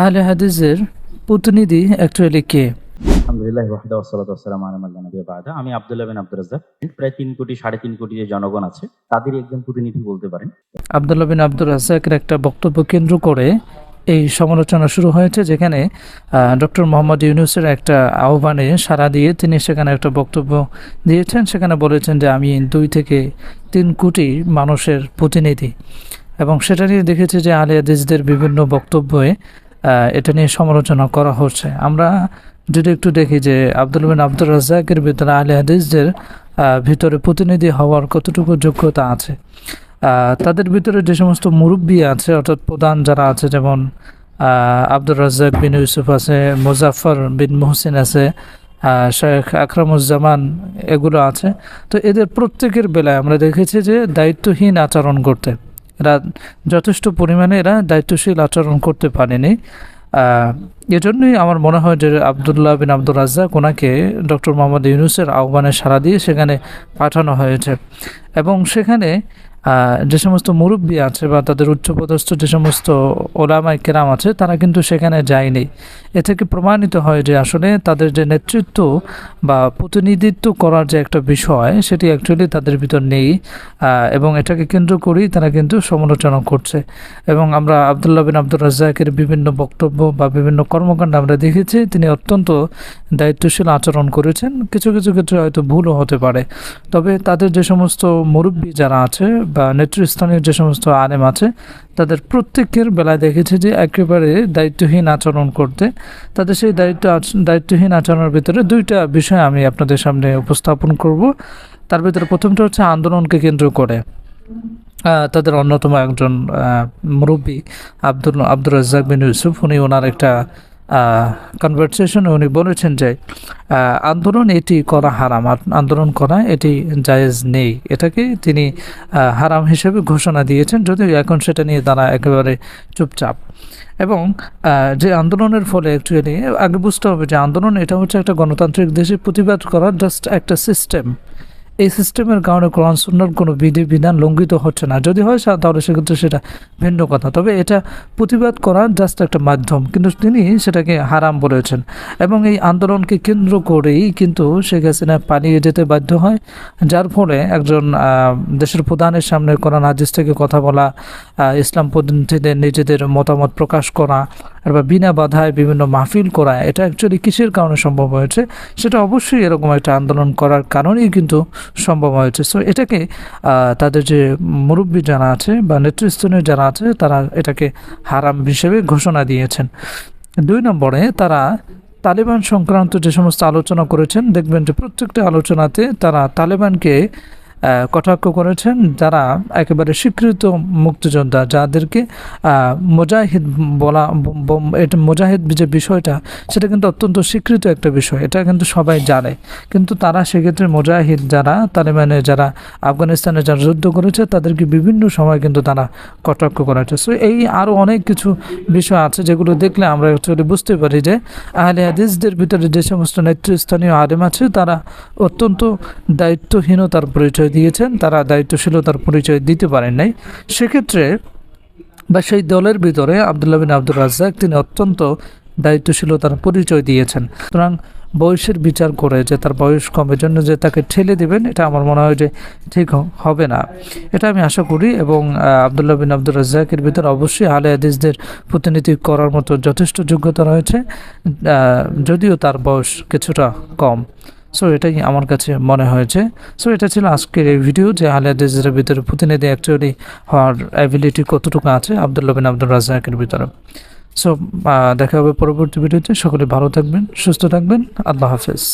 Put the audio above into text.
আহলে হাদিসের প্রতিনিধি অ্যাকচুয়ালি কে? আলহামদুলিল্লাহ ওয়াহদা ওয়াসসালাতু ওয়াসসালামু আলা লা বা'দা। আমি আব্দুল্লাহ বিন আব্দুর রাজ্জাক। প্রায় কোটি সাড়ে তিন কোটি যে জনগণ আছে তাদের একজন প্রতিনিধি বলতে পারেন। আবদুল্লাহ বিন আব্দুর রাজাকের একটা বক্তব্য কেন্দ্র করে এই সমালোচনা শুরু হয়েছে যেখানে ডক্টর মোহাম্মদ ইউনুসের একটা আহ্বানে সাড়া দিয়ে তিনি সেখানে একটা বক্তব্য দিয়েছেন। সেখানে বলেছেন যে আমি দুই থেকে তিন কোটি মানুষের প্রতিনিধি। এবং সেটা নিয়ে দেখেছি যে আলী হাদিসদের বিভিন্ন বক্তব্যে এটা নিয়ে সমালোচনা করা হচ্ছে। আমরা যদি একটু দেখি যে আব্দুল বিন আব্দুর রাজাকের ভিতরে আলী হাদিসদের ভিতরে প্রতিনিধি হওয়ার কতটুকু যোগ্যতা আছে? তাদের ভিতরে যে সমস্ত মুরব্বী আছে, অর্থাৎ প্রধান যারা আছে, যেমন আব্দুর রাজ্জাক বিন ইউসুফ আছে মুজাফর বিন মোহসিন আছে শেখ আকরামুজ্জামান এগুলো আছে। তো এদের প্রত্যেকের বেলায় আমরা দেখেছি যে দায়িত্বহীন আচরণ করতে। এরা যথেষ্ট পরিমাণে এরা দায়িত্বশীল আচরণ করতে পারেনি। এজন্যই আমার মনে হয় যে আবদুল্লাহ বিন আব্দুল রাজ্জাক ওনাকে ডক্টর মোহাম্মদ ইউনুসের আহ্বানে সাড়া দিয়ে সেখানে পাঠানো হয়েছে। এবং সেখানে যে সমস্ত মুরব্বী আছে বা তাদের উচ্চপদস্থ যে সমস্ত ওলামাই কেরাম আছে, তারা কিন্তু সেখানে যায়নি। এ থেকে প্রমাণিত হয় যে আসলে তাদের যে নেতৃত্ব বা প্রতিনিধিত্ব করার যে একটা বিষয়, সেটি অ্যাকচুয়ালি তাদের ভিতর নেই এবং এটাকে কেন্দ্র করেই তারা কিন্তু সমালোচনা করছে। এবং আমরা আবদুল্লাহ বিন আব্দুর রাজ্জাকের বিভিন্ন বক্তব্য বা বিভিন্ন কর্মকাণ্ড আমরা দেখেছি, তিনি অত্যন্ত দায়িত্বশীল আচরণ করেছেন। কিছু কিছু ক্ষেত্রে হয়তো ভুলও হতে পারে। তবে তাদের যে সমস্ত মুরব্বী যারা আছে বা নেতৃস্থানীয় যে সমস্ত আলেম আছে, তাদের প্রত্যেকের বেলায় দেখেছি যে একেবারে দায়িত্বহীন আচরণ করতে। তাদের সেই দায়িত্ব দায়িত্বহীন আচরণের ভিতরে দুইটা বিষয় আমি আপনাদের সামনে উপস্থাপন করব। তার ভিতরে প্রথমটা হচ্ছে আন্দোলনকে কেন্দ্র করে। তাদের অন্যতম একজন মুরব্বী আব্দুল, আব্দুর রাজ্জাক বিন ইউসুফ, উনি ওনার একটা কনভারসেশনে উনি বলেছেন যে আন্দোলন এটি করা হারাম আন্দোলন করা এটি জায়েজ নেই। এটাকে তিনি হারাম হিসেবে ঘোষণা দিয়েছেন, যদিও এখন সেটা নিয়ে তারা একেবারে চুপচাপ। এবং যে আন্দোলনের ফলে অ্যাকচুয়ালি আগে বুঝতে হবে যে আন্দোলন এটা হচ্ছে একটা গণতান্ত্রিক দেশে প্রতিবাদ করার জাস্ট একটা সিস্টেম এই সিস্টেমের কারণে কোরআন সুন্নার কোনো বিধি বিধান লঙ্ঘিত হচ্ছে না। যদি হয় তাহলে সেক্ষেত্রে সেটা ভিন্ন কথা। তবে এটা প্রতিবাদ করার জাস্ট একটা মাধ্যম, কিন্তু তিনি সেটাকে হারাম বলেছেন। এবং এই আন্দোলনকে কেন্দ্র করেই কিন্তু শেখ হাসিনা পালিয়ে যেতে বাধ্য হয়, যার ফলে একজন দেশের প্রধানের সামনে কোরআন হাদিস থেকে কথা বলা ইসলাম প্রতিনিধিদের নিজেদের মতামত প্রকাশ করা বা বিনা বাধায় বিভিন্ন মাহফিল করা এটা অ্যাকচুয়ালি কিসের কারণে সম্ভব হয়েছে? সেটা অবশ্যই এরকম একটা আন্দোলন করার কারণেই কিন্তু সম্ভব হয়েছে। সো এটাকে তাদের যে মুরব্বী যারা আছে বা নেতৃস্থানীয় যারা আছে, তারা এটাকে হারাম হিসেবে ঘোষণা দিয়েছেন। দুই নম্বরে, তারা তালেবান সংক্রান্ত যে সমস্ত আলোচনা করেছেন, দেখবেন যে প্রত্যেকটা আলোচনাতে তারা তালেবানকে কটাক্ষ করেছেন যারা একেবারে স্বীকৃত মুক্তিযোদ্ধা, যাদেরকে মুজাহিদ বলা এটা মুজাহিদ যে বিষয়টা, সেটা কিন্তু অত্যন্ত স্বীকৃত একটা বিষয়, এটা কিন্তু সবাই জানে। কিন্তু তারা সেক্ষেত্রে মুজাহিদ যারা, তালেবানে যারা, আফগানিস্তানে যারা যুদ্ধ করেছে, তাদেরকে বিভিন্ন সময় কিন্তু তারা কটাক্ষ করেছে। সো এই আরও অনেক কিছু বিষয় আছে যেগুলো দেখলে আমরা অ্যাকচুয়ালি বুঝতে পারি যে আহলে হাদিসদের ভিতরে যে সমস্ত নেতৃস্থানীয় আলেম আছে, তারা অত্যন্ত দায়িত্বহীনতার পরিচয় দিয়েছেন, তারা দায়িত্বশীলতার পরিচয় দিতে পারেন নাই। সেক্ষেত্রে বা সেই দলের ভিতরে আবদুল্লাহ বিন আব্দুর রাজ্জাক, তিনি অত্যন্ত দায়িত্বশীলতার পরিচয় দিয়েছেন। সুতরাং বয়সের বিচার করে যে তার বয়স কমের জন্য যে তাকে ঠেলে দিবেন, এটা আমার মনে হয় যে ঠিক হবে না। এটা আমি আশা করি এবং আবদুল্লাহ বিন আব্দুর রাজ্জাকের ভিতরে অবশ্যই আলে হাদিসদের প্রতিনিধি করার মতো যথেষ্ট যোগ্যতা রয়েছে। যদিও তার বয়স কিছুটা কম। সো এটাই আমার কাছে মনে হয়েছে। সো এটা ছিল আজকের এই ভিডিও যে আলিয়া ডিজের ভিতরে প্রতিনিধি অ্যাকচুয়ালি হওয়ার অ্যাবিলিটি কতটুকু আছে আবদুল্লাহ বিন আব্দুল রাজাকের ভিতরে। সো দেখা হবে পরবর্তী ভিডিওতে সকলে ভালো থাকবেন, সুস্থ থাকবেন। আল্লাহ হাফেজ।